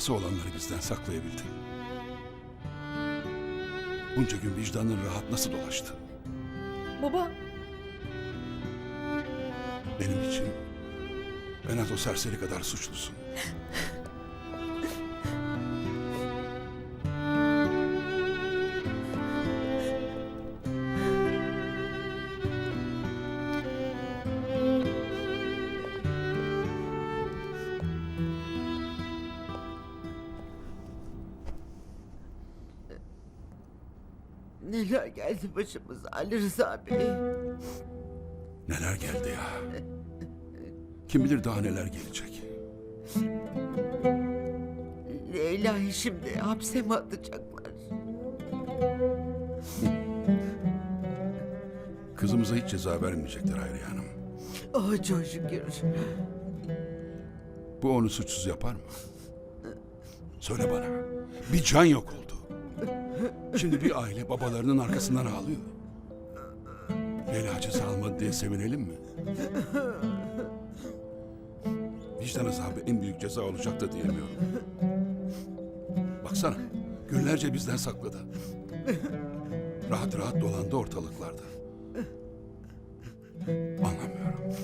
Nasıl olanları bizden saklayabildin? Bunca gün vicdanın rahat nasıl dolaştı? Baba, Benim için en az o serseri kadar suçlusun. Neler geldi başımıza Ali Rıza Bey. Neler geldi ya? Kim bilir daha neler gelecek? Leyla'yı şimdi hapse mi atacaklar? Kızımıza hiç ceza vermeyecekler Hayriye Hanım. Oh çok şükür. Bu onu suçsuz yapar mı? Söyle bana. Bir can yok oldu. Şimdi bir aile babalarının arkasından ağlıyor. Leyla ceza almadı diye sevinelim mi? Vicdan azabı en büyük ceza olacak da diyemiyorum. Baksana, günlerce bizden sakladı. Rahat rahat dolandı ortalıklarda. Anlamıyorum.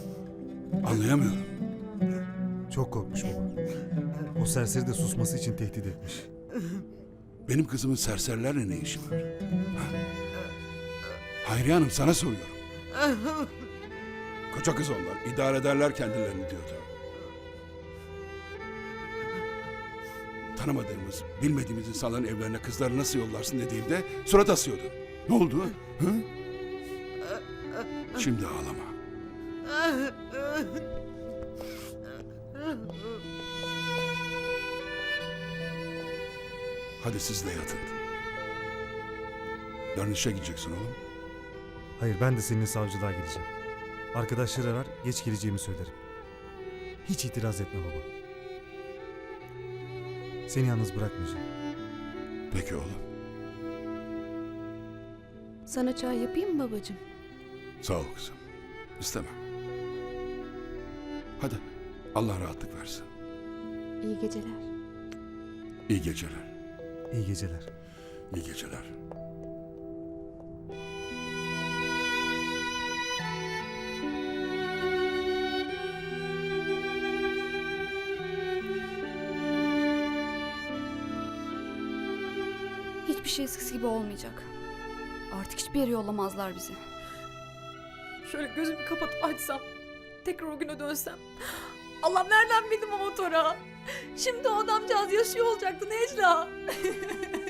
Anlayamıyorum. Çok korkmuş baba. O serseri de susması için tehdit etmiş. Benim kızımın serserilerle ne işi var? Ha? Hayriye Hanım sana soruyorum. Koca kız onlar. idare ederler kendilerini diyordu. Tanımadığımız, bilmediğimiz insanların evlerine kızları nasıl yollarsın dediğimde surat asıyordu. Ne oldu? Hı? Şimdi ağlama. Hadi siz de yatın. Yarın işe gideceksin oğlum. Hayır ben de seninle savcılığa gideceğim. Arkadaşlar arar geç geleceğimi söylerim. Hiç itiraz etme baba. Seni yalnız bırakmayacağım. Peki oğlum. sana çay yapayım mı babacığım? Sağ ol kızım. İstemem. Hadi. Allah rahatlık versin. İyi geceler. İyi geceler. İyi geceler. İyi geceler. Hiçbir şey eskisi gibi olmayacak. Artık hiçbir yere yollamazlar bizi. Şöyle gözümü kapatıp açsam, tekrar o güne dönsem. Allah nereden bildim o motora? Şimdi o adamcağız yaşıyor olacaktı Necla.